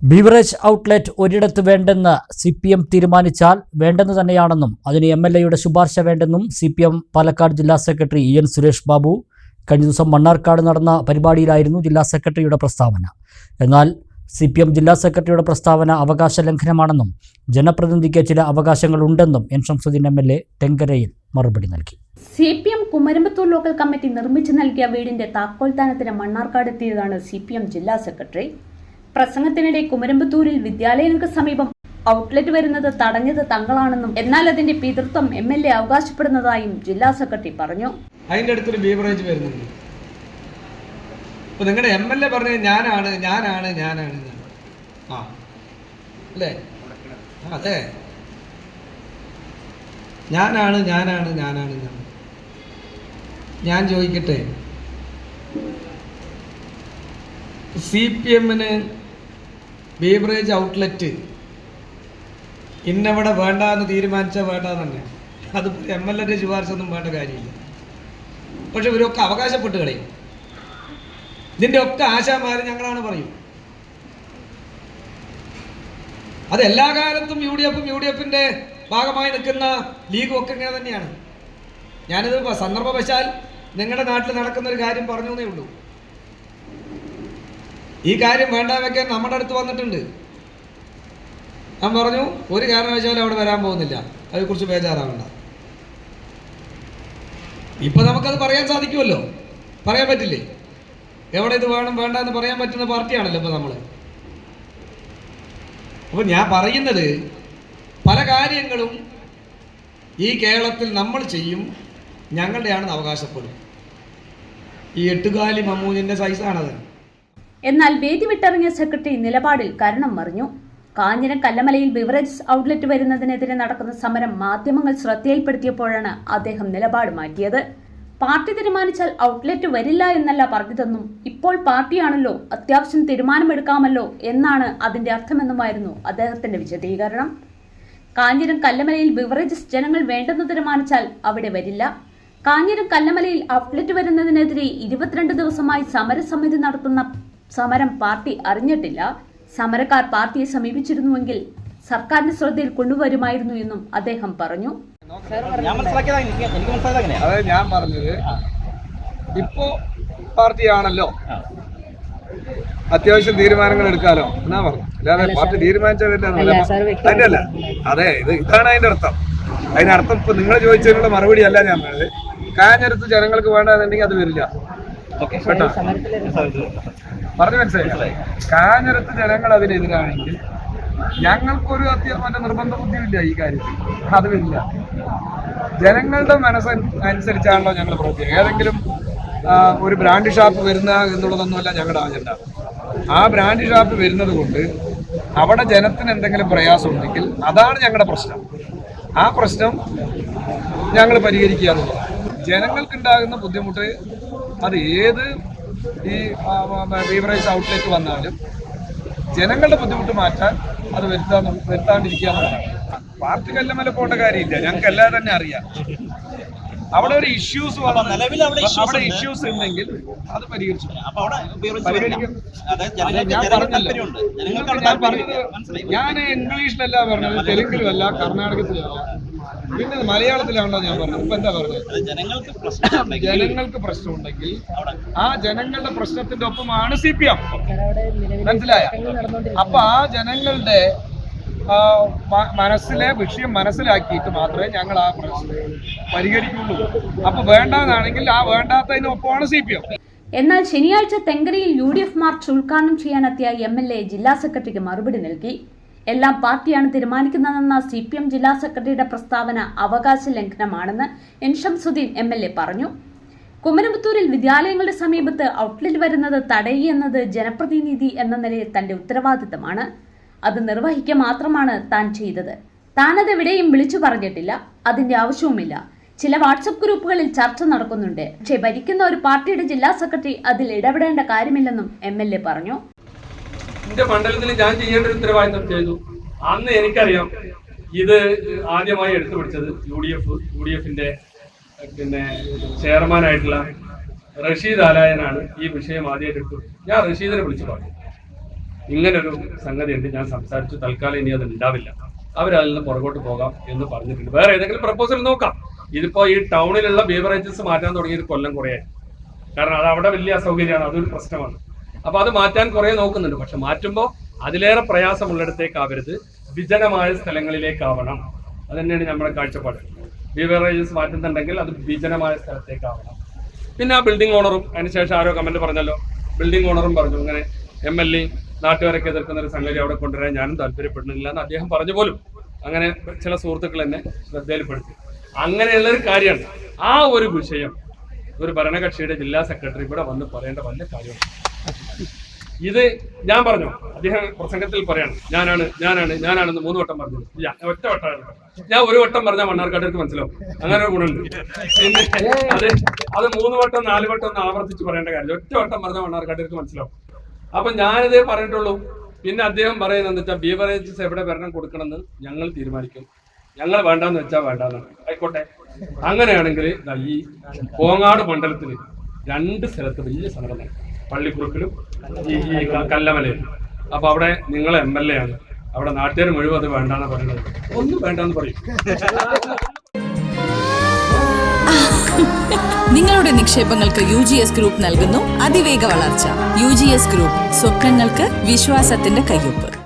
Beverage outlet ഒരിടത്ത് വേണ്ടെന്ന് C P M തീരുമാനിച്ചാൽ വേണ്ടെന്ന് തന്നെയാണെന്നും അതിന് എം എൽ എയുടെ ശുപാർശ വേണ്ടെന്നും സി പി എം പാലക്കാട് ജില്ലാ secretary E N Suresh Babu. കഴിഞ്ഞ ദിവസം മണ്ണാർക്കാട് നടന്ന പരിപാടിയിലായിരുന്നു ജില്ലാ സെക്രട്ടറിയുടെ പ്രസ്താവന. എന്നാൽ സി പി എം ജില്ലാ സെക്രട്ടറിയുടെ പ്രസ്താവന അവകാശ ലംഘനമാണെന്നും ജനപ്രതിനിധിക്ക് ചില അവകാശങ്ങളുണ്ടെന്നും N Shamsuddin M L A ടെങ്കരയിൽ മറുപടി നൽകി. C P M Kumaramputhur local committee നിർമ്മിച്ചു നൽകിയ വീടിന്റെ താക്കോൽത്താനത്തിന് മണ്ണാർക്കാട് എത്തിയതാണ് സി പി എം ജില്ലാ സെക്രട്ടറി പ്രസംഗത്തിനിടെ കുമരമ്പത്തൂരിൽ വിദ്യാലയങ്ങൾക്ക് സമീപം ഔട്ട്ലെറ്റ് വരുന്നത് തടഞ്ഞത് തങ്ങളാണെന്നും എന്നാൽ അതിന്റെ പിതൃത്വം എം എൽ എ അവകാശപ്പെടുന്നതായും ജില്ലാ സെക്രട്ടറി പറഞ്ഞു. അതിന്റെ അടുത്തൊരു ബീവറേജ് വരുന്നുണ്ട്. നിങ്ങളുടെ എം എൽ എ പറഞ്ഞത് ഞാനാണ് ഞാനാണ് ഞാനാണ് അല്ലേ? അതെ. ഞാനാണ് ഞാനാണ് ഞാനാണ് ഞാൻ ചോദിക്കട്ടെ? സി പി എമ്മിന് ബീവറേജ് ഔട്ട്ലെറ്റ്. ഇന്നവിടെ വേണ്ട എന്ന് തീരുമാനിച്ചാൽ വേണ്ട തന്നെ. അത് എം എൽ എന്റെ ശുപാർശ ഒന്നും വേണ്ട കാര്യമില്ല. പക്ഷെ ഇവരൊക്കെ അവകാശപ്പെട്ട് കളയും. ഇതിന്റെ ഒക്കെ ആശാമാര് ഞങ്ങളാണ് പറയും. അത് എല്ലാ കാലത്തും യു ഡി എഫും യു ഡി എഫിന്റെ ഭാഗമായി നിൽക്കുന്ന ലീഗും ഒക്കെ ഇങ്ങനെ തന്നെയാണ്. ഞാനിത് സന്ദർഭവശാൽ നിങ്ങളുടെ നാട്ടിൽ നടക്കുന്ന ഒരു കാര്യം പറഞ്ഞു എന്നേ ഉള്ളൂ. ഈ കാര്യം വേണ്ട വെക്കാൻ നമ്മുടെ അടുത്ത് വന്നിട്ടുണ്ട്. ഞാൻ പറഞ്ഞു ഒരു കാരണവശാലും അവിടെ വരാൻ പോകുന്നില്ല. അതിനെക്കുറിച്ച് ബേജാറാവണ്ട. ഇപ്പൊ നമുക്കത് പറയാൻ സാധിക്കുമല്ലോ. പറയാൻ പറ്റില്ലേ? എവിടെ ഇത് വേണം വേണ്ട എന്ന് പറയാൻ പറ്റുന്ന പാർട്ടിയാണല്ലോ ഇപ്പൊ നമ്മൾ. അപ്പൊ ഞാൻ പറയുന്നത് പല കാര്യങ്ങളും ഈ കേരളത്തിൽ നമ്മൾ ചെയ്യും ഞങ്ങളുടെയാണെന്ന് അവകാശപ്പെടും. ഈ എട്ടുകാലി മമ്മൂഞ്ഞിന്റെ സൈസാണത് എന്നാൽ വേദി വിട്ടിറങ്ങിയ സെക്രട്ടറി നിലപാടിൽ കരണം മറിഞ്ഞു. കാഞ്ഞിരം കല്ലമലയിൽ ബിവറേജ് ഔട്ട്ലെറ്റ് വരുന്നതിനെതിരെ നടക്കുന്ന സമരം മാധ്യമങ്ങൾ ശ്രദ്ധയിൽപ്പെടുത്തിയപ്പോഴാണ് അദ്ദേഹം നിലപാട് മാറ്റിയത്. പാർട്ടി തീരുമാനിച്ചാൽ ഔട്ട്ലെറ്റ് വരില്ല എന്നല്ല പറഞ്ഞതെന്നും ഇപ്പോൾ പാർട്ടിയാണല്ലോ അത്യാവശ്യം തീരുമാനമെടുക്കാമല്ലോ എന്നാണ് അതിന്റെ അർത്ഥമെന്നുമായിരുന്നു അദ്ദേഹത്തിന്റെ വിശദീകരണം. കാഞ്ഞിരം കല്ലമലയിൽ ബിവറേജസ് ജനങ്ങൾ വേണ്ടെന്ന് തീരുമാനിച്ചാൽ അവിടെ വരില്ല. കാഞ്ഞിരം കല്ലമലയിൽ ഔട്ട്ലെറ്റ് വരുന്നതിനെതിരെ ഇരുപത്തിരണ്ട് ദിവസമായി സമരസമിതി നടത്തുന്ന സമരം പാർട്ടി അറിഞ്ഞിട്ടില്ല. സമരക്കാർ പാർട്ടിയെ സമീപിച്ചിരുന്നുവെങ്കിൽ സർക്കാരിന്റെ ശ്രദ്ധയിൽ കൊണ്ടുവരുമായിരുന്നു എന്നും അദ്ദേഹം പറഞ്ഞു. ഞാൻ പറഞ്ഞത് ഇപ്പോ പാർട്ടിയാണല്ലോ. അത്യാവശ്യം തീരുമാനങ്ങൾ എടുക്കാലോ എന്നാ പറഞ്ഞു അല്ലാതെ പാർട്ടി തീരുമാനിച്ചതല്ല അതിന്റെ അല്ല അതെ ഇത് ഇതാണ് അതിന്റെ അർത്ഥം. അതിനർത്ഥം ഇപ്പൊ നിങ്ങൾ ചോദിച്ചതിനുള്ള മറുപടി അല്ല ഞാൻ പറഞ്ഞത്. കാഞ്ഞെടുത്ത് ജനങ്ങൾക്ക് വേണ്ടതെന്നുണ്ടെങ്കിൽ അത് വരില്ല. ഓക്കെ കേട്ടോ? പറഞ്ഞു മനസ്സിലായി? കാഞ്ഞിരത്ത് ജനങ്ങൾ അതിനെതിരാണെങ്കിൽ ഞങ്ങൾക്കൊരു അത്യാവശ്യം നിർബന്ധ ബുദ്ധിയില്ല ഈ കാര്യത്തിൽ. അതുമില്ല ജനങ്ങളുടെ മനസ്സ് അനുസരിച്ചാണല്ലോ ഞങ്ങൾ പ്രവർത്തിക്കുക. ഏതെങ്കിലും ഒരു ബ്രാൻഡ് ഷാപ്പ് വരുന്ന എന്നുള്ളതൊന്നുമല്ല ഞങ്ങളുടെ അജണ്ട ആ ബ്രാൻഡ് ഷാപ്പ് വരുന്നത് കൊണ്ട് അവിടെ ജനത്തിന് എന്തെങ്കിലും പ്രയാസം ഉണ്ടെങ്കിൽ അതാണ് ഞങ്ങളുടെ പ്രശ്നം. ആ പ്രശ്നം ഞങ്ങൾ പരിഹരിക്കുക ജനങ്ങൾക്കുണ്ടാകുന്ന ബുദ്ധിമുട്ട് അത് ഏത് ഈ ബീവറേജ് ഔട്ട്ലെറ്റ് വന്നാലും ജനങ്ങളുടെ ബുദ്ധിമുട്ട് മാറ്റാൻ അത് വരുത്താൻ വരുത്താണ്ടിരിക്കുക എന്നുള്ളതാണ് പാർട്ടി കല്ലമല പോകേണ്ട കാര്യമില്ല. ഞങ്ങൾക്ക് എല്ലാം തന്നെ അറിയാം. അവിടെ ഒരു ഇഷ്യൂസ് അവിടെ. ഇഷ്യൂസ് ഉണ്ടെങ്കിൽ അത് പരിഹരിച്ചു. ഞാൻ ഇംഗ്ലീഷിലല്ല പറഞ്ഞത്. തെലുങ്കിലുമല്ല കർണാടകത്തിലല്ല പിന്നെ മലയാളത്തിലാണല്ലോ ഞാൻ പറഞ്ഞത്. ഇപ്പൊ എന്താ പറഞ്ഞത്? ജനങ്ങൾക്ക് പ്രശ്നമുണ്ടെങ്കിൽ ജനങ്ങൾക്ക് പ്രശ്നമുണ്ടെങ്കിൽ ആ ജനങ്ങളുടെ പ്രശ്നത്തിന്റെ ഒപ്പമാണ് സി പി എം. മനസ്സിലായ? അപ്പൊ ആ ജനങ്ങളുടെ മനസ്സിലെ വിഷയം മനസ്സിലാക്കിയിട്ട് മാത്രമേ ഞങ്ങൾ ആ പ്രശ്നം പരിഹരിക്കുള്ളൂ. അപ്പൊ വേണ്ടാന്നാണെങ്കിൽ ആ വേണ്ടാത്തതിനൊപ്പമാണ് സി പി എം. എന്നാൽ ശനിയാഴ്ച തെങ്കരയിൽ യു ഡി എഫ് മാർച്ച് ഉദ്ഘാടനം ചെയ്യാനെത്തിയ എം എൽ എ ജില്ലാ സെക്രട്ടറിക്ക് മറുപടി നൽകി. എല്ലാം പാർട്ടിയാണ് തീരുമാനിക്കുന്നതെന്ന സി പി എം ജില്ലാ സെക്രട്ടറിയുടെ പ്രസ്താവന അവകാശ ലംഘനമാണെന്ന് N Shamsudheen M L A പറഞ്ഞു. കുമരമ്പത്തൂരിൽ വിദ്യാലയങ്ങളുടെ സമീപത്ത് ഔട്ട്ലെറ്റ് വരുന്നത് തടയുന്നത് ജനപ്രതിനിധി എന്ന നിലയിൽ തന്റെ ഉത്തരവാദിത്തമാണ്. അത് നിർവഹിക്കുക മാത്രമാണ് താൻ ചെയ്തത്. താനത് എവിടെയും വിളിച്ചു പറഞ്ഞിട്ടില്ല. അതിന്റെ ആവശ്യവുമില്ല. ചില വാട്സപ്പ് ഗ്രൂപ്പുകളിൽ ചർച്ച നടക്കുന്നുണ്ട്. പക്ഷേ ഭരിക്കുന്ന ഒരു പാർട്ടിയുടെ ജില്ലാ സെക്രട്ടറി അതിൽ ഇടപെടേണ്ട കാര്യമില്ലെന്നും എം പറഞ്ഞു. എന്റെ മണ്ഡലത്തിൽ ഞാൻ ചെയ്യേണ്ട ഒരു ഉത്തരവാദിത്തം ചെയ്തു? അന്ന് എനിക്കറിയാം ഇത് ആദ്യമായി എടുത്തു പിടിച്ചത് U D F U D എഫിന്റെ പിന്നെ ചെയർമാനായിട്ടുള്ള റഷീദ് ആലായനാണ് ഈ വിഷയം ആദ്യമായിട്ട് എടുത്തു. ഞാൻ റഷീദിനെ വിളിച്ചു പറഞ്ഞു. ഇങ്ങനൊരു സംഗതി ഉണ്ട് ഞാൻ സംസാരിച്ചു. തൽക്കാലം ഇനി അത് ഉണ്ടാവില്ല അവരതിൽ നിന്ന് പുറകോട്ട് പോകാം എന്ന് പറഞ്ഞിട്ടുണ്ട്. വേറെ ഏതെങ്കിലും പ്രപ്പോസൽ നോക്കാം. ഇതിപ്പോ ഈ ടൗണിലുള്ള ബീവറേജസ് മാറ്റാൻ തുടങ്ങിയത് കൊല്ലം കുറയായി കാരണം അത് അവിടെ വലിയ അസൗകര്യമാണ് അതൊരു പ്രശ്നമാണ്. അപ്പൊ അത് മാറ്റാൻ കുറെ നോക്കുന്നുണ്ട്. പക്ഷെ മാറ്റുമ്പോൾ അതിലേറെ പ്രയാസമുള്ളിടത്തേക്കാവരുത് വിജനമായ സ്ഥലങ്ങളിലേക്കാവണം. അത് തന്നെയാണ് നമ്മുടെ കാഴ്ചപ്പാട്. ബീവറേജസ് മാറ്റുന്നുണ്ടെങ്കിൽ അത് വിജനമായ സ്ഥലത്തേക്കാവണം. പിന്നെ ആ ബിൽഡിംഗ് ഓണറും അതിനുശേഷം ആരോ കമന്റ് പറഞ്ഞല്ലോ. ബിൽഡിംഗ് ഓണറും പറഞ്ഞു. ഇങ്ങനെ എം എൽ എ നാട്ടുകാരൊക്കെ എതിർക്കുന്ന ഒരു സംഗതി അവിടെ കൊണ്ടുവരാൻ ഞാനും താല്പര്യപ്പെടുന്നില്ല എന്ന് അദ്ദേഹം പറഞ്ഞു പോലും. അങ്ങനെ ചില സുഹൃത്തുക്കൾ എന്നെ ശ്രദ്ധയിൽപ്പെടുത്തി. അങ്ങനെയുള്ള ഒരു കാര്യമാണ്. ആ ഒരു വിഷയം ഒരു ഭരണകക്ഷിയുടെ ജില്ലാ സെക്രട്ടറി ഇവിടെ വന്ന് പറയേണ്ട വലിയ കാര്യമാണ്. ഇത് ഞാൻ പറഞ്ഞു. അദ്ദേഹം പ്രസംഗത്തിൽ പറയാണ് ഞാനാണ് ഞാനാണ് ഞാനാണെന്ന് മൂന്ന് വട്ടം പറഞ്ഞു. ഒറ്റ വട്ടമാണ്. ഞാൻ ഒരു വട്ടം പറഞ്ഞാൽ മണ്ണാർക്കാട്ടർക്ക് മനസ്സിലാവും. അങ്ങനെ ഒരു ഗുണമുണ്ട്. അത് അത് മൂന്ന് വട്ടം നാല് വട്ടം ഒന്ന് ആവർത്തിച്ച് പറയേണ്ട കാര്യം ഒറ്റ വട്ടം പറഞ്ഞാൽ മണ്ണാർക്കാട്ടർക്ക് മനസ്സിലാവും. അപ്പൊ ഞാനിതേ പറഞ്ഞിട്ടുള്ളൂ. പിന്നെ അദ്ദേഹം പറയുന്നത് എന്താ വെച്ചാൽ ബീവറേജസ് എവിടെ ഭരണം കൊടുക്കണമെന്ന് ഞങ്ങൾ തീരുമാനിക്കും. ഞങ്ങൾ വേണ്ടെന്ന് വെച്ചാൽ വേണ്ടെന്ന് ആയിക്കോട്ടെ. അങ്ങനെയാണെങ്കിൽ ഈ കോങ്ങാട് മണ്ഡലത്തിൽ രണ്ട് സ്ഥലത്ത് വലിയ സംഘടന പള്ളിക്കുറുക്കിലും ഈ ഈ കല്ലമലയിലും. അപ്പൊ അവിടെ നിങ്ങൾ എം എൽ എ ആണ്. അവിടെ നാട്ടുകാർ മുഴുവൻ അത് വേണ്ടാന്ന് പറയുന്നത്. ഒന്നും വേണ്ടാന്ന് പറയും. നിങ്ങളുടെ നിക്ഷേപങ്ങൾക്ക് യു ജി എസ് ഗ്രൂപ്പ് നൽകുന്നു. അതിവേഗ വളർച്ച. യു ജി എസ് ഗ്രൂപ്പ് സ്വപ്നങ്ങൾക്ക് വിശ്വാസത്തിന്റെ കയ്യൊപ്പ്.